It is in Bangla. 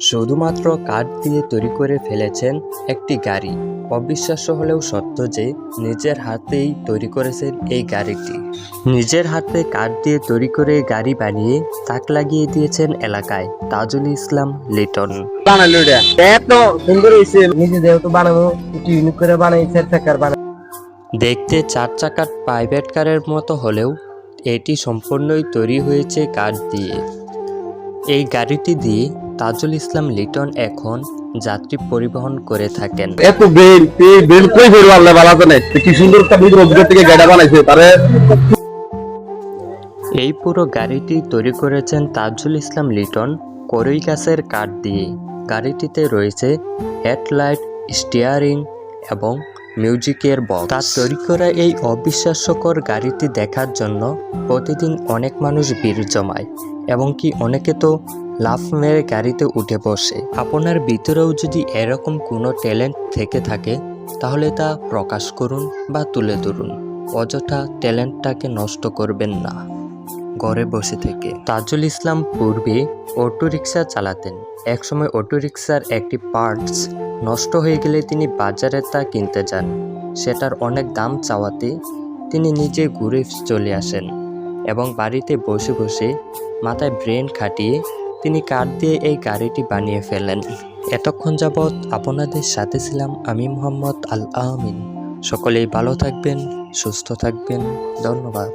শুধুমাত্র কাঠ দিয়ে তৈরি করে ফেলেছেন একটি গাড়ি। অবিশ্বাস্য হলেও সত্য যে নিজের হাতেই তৈরি করেছেন এই গাড়িটি। নিজের হাতে কাঠ দিয়ে তৈরি করে গাড়ি বানিয়ে তাক লাগিয়ে দিয়েছেন এলাকায় তাজুল ইসলাম লিটন। বানালো এত সুন্দর হয়েছে। নিজে যেহেতু বানাবো ইউনিক করে চাকার বানাই দেখতে চার চাকার প্রাইভেট কারের মতো হলেও এটি সম্পূর্ণই তৈরি হয়েছে কাঠ দিয়ে। এই গাড়িটি দিয়ে তাজুল ইসলাম লিটন এখন যাত্রী পরিবহন করে থাকেন। এত বেল বেল কই বের আল্লাহ বানাতে নাই কি সুন্দর একটা ভিতর অভিজ্ঞতা থেকে গাড়ি বানাইছে তারে। এই পুরো গাড়িটি তৈরি করেছেন তাজুল ইসলাম লিটন করই গাছের কাঠ দিয়ে। গাড়িটিতে রয়েছে হেডলাইট স্টিয়ারিং এবং মিউজিকের বক্স। তার তৈরি করা এই অবিশ্বাস্যকর গাড়িটি দেখার জন্য প্রতিদিন অনেক মানুষ ভিড় জমায় এবং কি অনেকে তো লাফ মেরে গাড়িতে উঠে বসে। আপনার ভিতরেও যদি এরকম কোনো ট্যালেন্ট থেকে থাকে, তাহলে তা প্রকাশ করুন বা তুলে ধরুন। অযথা ট্যালেন্টটাকে নষ্ট করবেন না। ঘরে বসে থেকে। তাজুল ইসলাম পূর্বে অটোরিকশা চালাতেন। একসময় অটোরিকশার একটি পার্টস নষ্ট হয়ে গেলে তিনি বাজারে তা কিনতে যান। সেটার অনেক দাম চাওয়াতে তিনি নিজে ঘুরে চলে আসেন এবং বাড়িতে বসে বসে মাথায় ব্রেন খাটিয়ে তিনি কাঠ দিয়ে এই গাড়িটি বানিয়ে ফেলেন এতক্ষণ যাবৎ আপনাদের সাথে ছিলাম আমি মোহাম্মদ আল আহমিন সকলেই ভালো থাকবেন, সুস্থ থাকবেন। ধন্যবাদ।